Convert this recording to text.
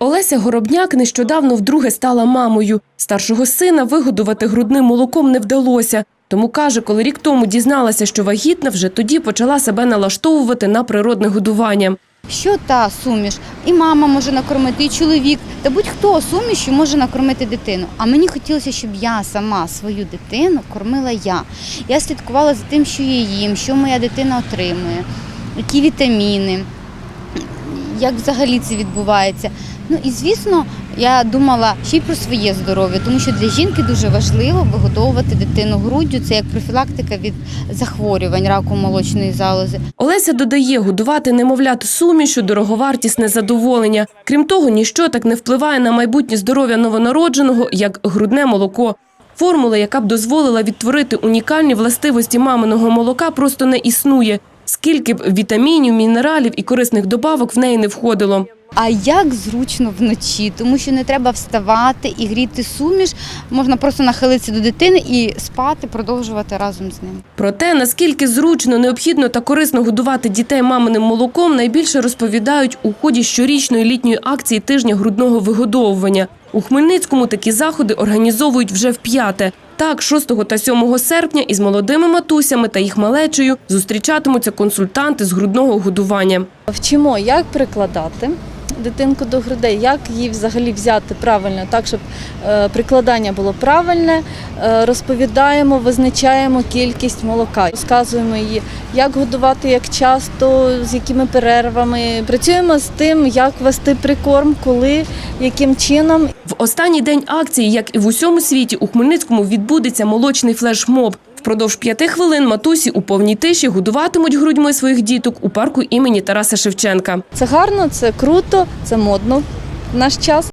Олеся Горобняк нещодавно вдруге стала мамою. Старшого сина вигодувати грудним молоком не вдалося. Тому каже, коли рік тому дізналася, що вагітна, вже тоді почала себе налаштовувати на природне годування. Що та суміш? І мама може накормити, і чоловік, та будь-хто сумішю може накормити дитину. А мені хотілося, щоб я сама свою дитину кормила я. Я слідкувала за тим, що я їм, що моя дитина отримує, які вітаміни, як взагалі це відбувається. Ну і звісно, я думала ще й про своє здоров'я, тому що для жінки дуже важливо вигодовувати дитину груддю. Це як профілактика від захворювань раку молочної залози. Олеся додає, годувати немовлят сумішу – дороговартісне задоволення. Крім того, ніщо так не впливає на майбутнє здоров'я новонародженого, як грудне молоко. Формула, яка б дозволила відтворити унікальні властивості маминого молока, просто не існує. Скільки б вітамінів, мінералів і корисних добавок в неї не входило. А як зручно вночі, тому що не треба вставати і гріти суміш, можна просто нахилитися до дитини і спати, продовжувати разом з ним. Про те, наскільки зручно, необхідно та корисно годувати дітей маминим молоком, найбільше розповідають у ході щорічної літньої акції тижня грудного вигодовування. У Хмельницькому такі заходи організовують вже вп'яте. Так, 6 та 7 серпня із молодими матусями та їх малечею зустрічатимуться консультанти з грудного годування. Вчимо, як прикладати дитинку до грудей, як її взагалі взяти правильно, так, щоб е, прикладання було правильне. Е, розповідаємо, визначаємо кількість молока, розказуємо її, як годувати, як часто, з якими перервами. Працюємо з тим, як вести прикорм, коли, яким чином В останній день акції, як і в усьому світі, у Хмельницькому відбудеться молочний флешмоб. Впродовж п'яти хвилин матусі у повній тиші годуватимуть грудьми своїх діток у парку імені Тараса Шевченка. це гарно, це круто, це модно в наш час.